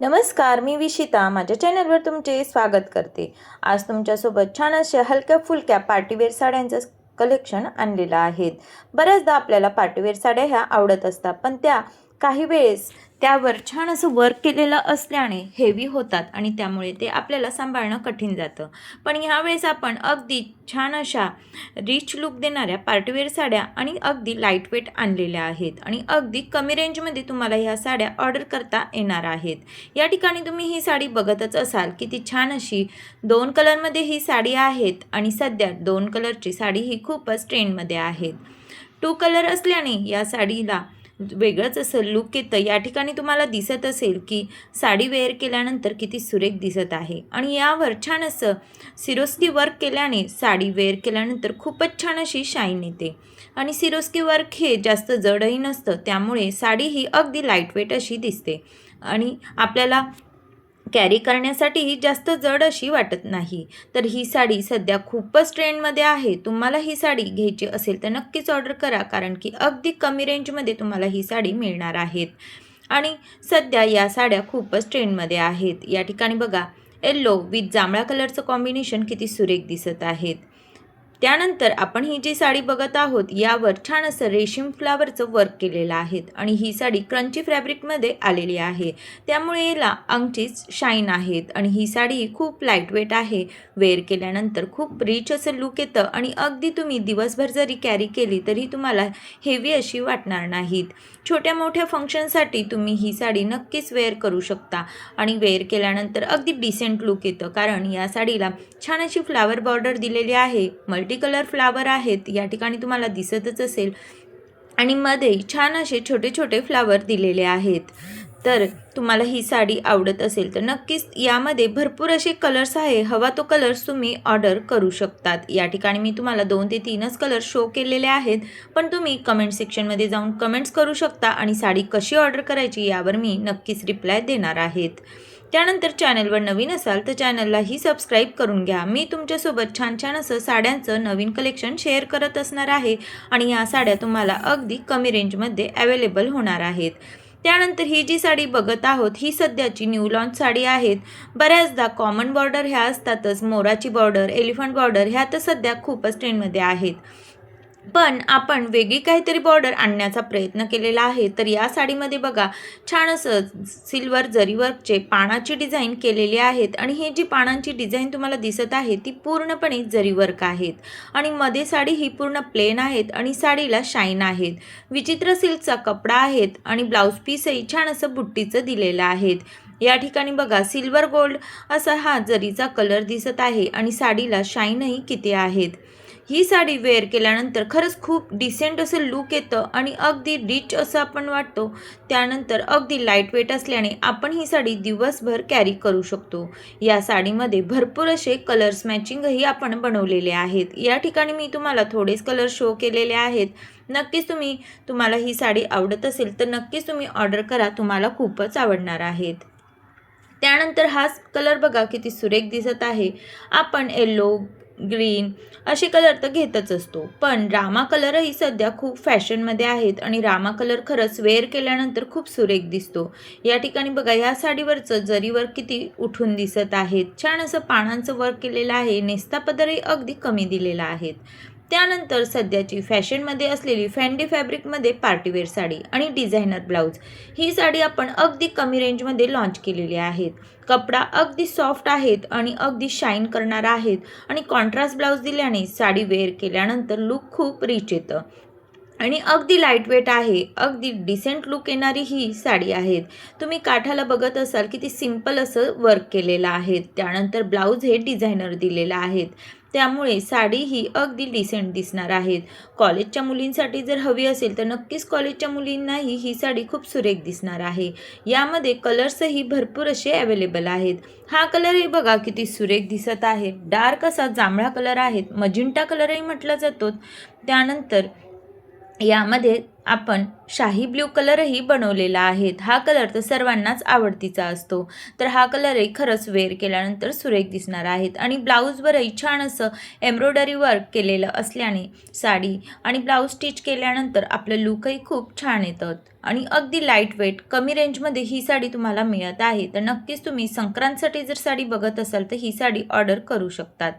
नमस्कार मी विशिता. माझ्या चॅनलवर तुमचे स्वागत करते. आज तुमच्यासोबत छान अशा हलक्या फुलक्या पार्टीवेअर साड्यांचं कलेक्शन आणलेलं आहेत बऱ्याचदा आपल्याला पार्टीवेअर साड्या ह्या आवडत असतात पण त्या काही वेळेस त्यावर छान असं वर्क केलेलं असल्याने हेवी होतात आणि त्यामुळे ते आपल्याला सांभाळणं कठीण जातं. पण ह्यावेळेस आपण अगदी छान अशा रिच लुक देणाऱ्या पार्टीवेअर साड्या आणि अगदी लाइट वेट आणलेल्या आहेत आणि अगदी कमी रेंजमध्ये तुम्हाला ह्या साड्या ऑर्डर करता येणार आहेत. या ठिकाणी तुम्ही ही साडी बघतच असाल की ती छान अशी दोन कलरमध्ये ही साडी आहेत आणि सध्या दोन कलरची साडी ही खूपच ट्रेंडमध्ये आहेत. टू कलर असल्याने या साडीला वेगळंच असं लुक येतं. या ठिकाणी तुम्हाला दिसत असेल की साडी वेअर केल्यानंतर किती सुरेख दिसत आहे. आणि यावर छान असं सिरोस्की वर्क केल्याने साडी वेअर केल्यानंतर खूपच छान अशी शाईन येते. आणि सिरोस्की वर्क हे जास्त जडही नसतं त्यामुळे साडी ही अगदी लाईटवेट अशी दिसते. आणि आपल्याला कॅरी करण्यासाठीही जास्त जड अशी वाटत नाही. तर ही साडी सध्या खूपच ट्रेंडमध्ये आहे. तुम्हाला ही साडी घ्यायची असेल तर नक्कीच ऑर्डर करा कारण की अगदी कमी रेंजमध्ये तुम्हाला ही साडी मिळणार आहेत. आणि सध्या या साड्या खूपच ट्रेंडमध्ये आहेत. या ठिकाणी बघा येल्लो विथ जांभळा कलरचं कॉम्बिनेशन किती सुरेख दिसत आहेत. त्यानंतर आपण ही जी साडी बघत आहोत यावर छान असं रेशीम फ्लावरचं वर्क केलेलं आहे आणि ही साडी क्रंची फॅब्रिकमध्ये आलेली आहे. त्यामुळे याला अंगचीच शाईन आहेत आणि ही साडी खूप लाईटवेट आहे. वेअर केल्यानंतर खूप रिच असं लुक येतं आणि अगदी तुम्ही दिवसभर जरी कॅरी केली तरी तुम्हाला हेवी अशी वाटणार नाहीत. छोट्या मोठ्या फंक्शनसाठी तुम्ही ही साडी नक्कीच वेअर करू शकता आणि वेअर केल्यानंतर अगदी डिसेंट लुक येतं. कारण या साडीला छान अशी फ्लावर बॉर्डर दिलेली आहे मल्टी कलर फ्लावर आहेत या ठिकाणी तुम्हाला दिसतच असेल. आणि मध्ये छान असे छोटे छोटे फ्लावर दिलेले आहेत. तर तुम्हाला ही साडी आवडत असेल तर नक्कीच यामध्ये भरपूर असे कलर्स आहे. हवा तो कलर्स तुम्ही ऑर्डर करू शकतात. या ठिकाणी मी तुम्हाला दोन ते तीनच कलर शो केलेले आहेत. पण तुम्ही कमेंट सेक्शनमध्ये जाऊन कमेंट्स करू शकता आणि साडी कशी ऑर्डर करायची यावर मी नक्कीच रिप्लाय देणार आहेत. त्यानंतर चॅनलवर नवीन असाल तर चॅनललाही सबस्क्राईब करून घ्या. मी तुमच्यासोबत छान छान असं साड्यांचं नवीन कलेक्शन शेअर करत असणार आहे आणि या साड्या तुम्हाला अगदी कमी रेंजमध्ये अवेलेबल होणार आहेत. त्यानंतर ही जी साडी बघत आहोत ही सध्याची न्यू लॉन्च साडी आहेत. बऱ्याचदा कॉमन बॉर्डर ह्या असतातच मोराची बॉर्डर एलिफंट बॉर्डर ह्या तर सध्या खूपच ट्रेंडमध्ये आहेत. पण आपण वेगळी काहीतरी बॉर्डर आणण्याचा प्रयत्न केलेला आहे. तर या साडीमध्ये बघा छान असं सिल्वर जरीवर्कचे पानाची डिझाईन केलेली आहेत आणि हे जी पानांची डिझाईन तुम्हाला दिसत आहे ती पूर्णपणे जरीवर्क आहेत. आणि मध्ये साडी ही पूर्ण प्लेन आहेत आणि साडीला शाईन आहेत. विचित्र सिल्कचा कपडा आहेत आणि ब्लाऊज पीसही छान असं बुट्टीचं दिलेलं आहेत. या ठिकाणी बघा सिल्वर गोल्ड असा हा जरीचा कलर दिसत आहे आणि साडीला शाईनही किती आहेत. ही साडी वेअर केल्यानंतर खरंच खूप डिसेंट असं लुक येतं आणि अगदी रिच असं आपण वाटतो. त्यानंतर अगदी लाइट वेट असल्याने आपण ही साडी दिवसभर कॅरी करू शकतो. या साडीमध्ये भरपूर असे कलर्स मॅचिंगही आपण बनवलेले आहेत. या ठिकाणी मी तुम्हाला थोडेच कलर शो केलेले आहेत. नक्कीच तुम्ही तुम्हाला ही साडी आवडत असेल तर नक्कीच तुम्ही ऑर्डर करा. तुम्हाला खूपच आवडणार आहेत. त्यानंतर हाच कलर बघा किती सुरेख दिसत आहे. आपण येल्लो ग्रीन असे कलर तर घेतच असतो. पण रामा कलरही सध्या खूप फॅशनमध्ये आहेत आणि रामा कलर खरंच वेअर केल्यानंतर खूप सुरेख दिसतो. या ठिकाणी बघा या साडीवरचं जरीवर किती उठून दिसत आहेत छान असं पानांचं वर्क केलेलं आहे नेस्ता पदरही अगदी कमी दिलेला आहेत. त्यानंतर सध्याची फॅशनमध्ये असलेली फॅन्डी फॅब्रिकमध्ये पार्टीवेअर साडी आणि डिझायनर ब्लाऊज ही साडी आपण अगदी कमी रेंजमध्ये लॉन्च केलेली आहेत. कपडा अगदी सॉफ्ट आहेत आणि अगदी शाईन करणारा आहेत आणि कॉन्ट्रास्ट ब्लाऊज दिल्याने साडी वेअर केल्यानंतर लुक खूप रिच येतं. आणि अगदी लाईटवेट आहे. अगदी डिसेंट लुक येणारी ही साडी आहेत. तुम्ही काठाला बघत असाल की ती सिंपल असं वर्क केलेलं आहे त्यानंतर ब्लाऊज हे डिझायनर दिलेलं आहेत. त्यामुळे साडी ही अगदी डिसेंट दिसणार आहेत. कॉलेजच्या मुलींसाठी जर हवी असेल तर नक्कीच कॉलेजच्या मुलींनाही ही साडी खूप सुरेख दिसणार आहे. यामध्ये कलर्सही भरपूर असे अवेलेबल आहेत. हा कलरही बघा किती सुरेख दिसत आहे. डार्क असा जांभळा कलर आहेत मजिंटा कलरही म्हटला जातो. त्यानंतर यामध्ये आपण शाही ब्ल्यू कलरही बनवलेला आहे. हा कलर तर सर्वांनाच आवडतीचा असतो. तर हा कलरही खरंच वेअर केल्यानंतर सुरेख दिसणार आहेत. आणि ब्लाऊजवरही छान असं एम्ब्रॉयडरी वर्क केलेलं असल्याने साडी आणि ब्लाऊज स्टिच केल्यानंतर आपलं लुकही खूप छान येतं. आणि अगदी लाइट वेट कमी रेंजमध्ये ही साडी तुम्हाला मिळत आहे. तर नक्कीच तुम्ही संक्रांतसाठी जर साडी बघत असाल तर ही साडी ऑर्डर करू शकतात.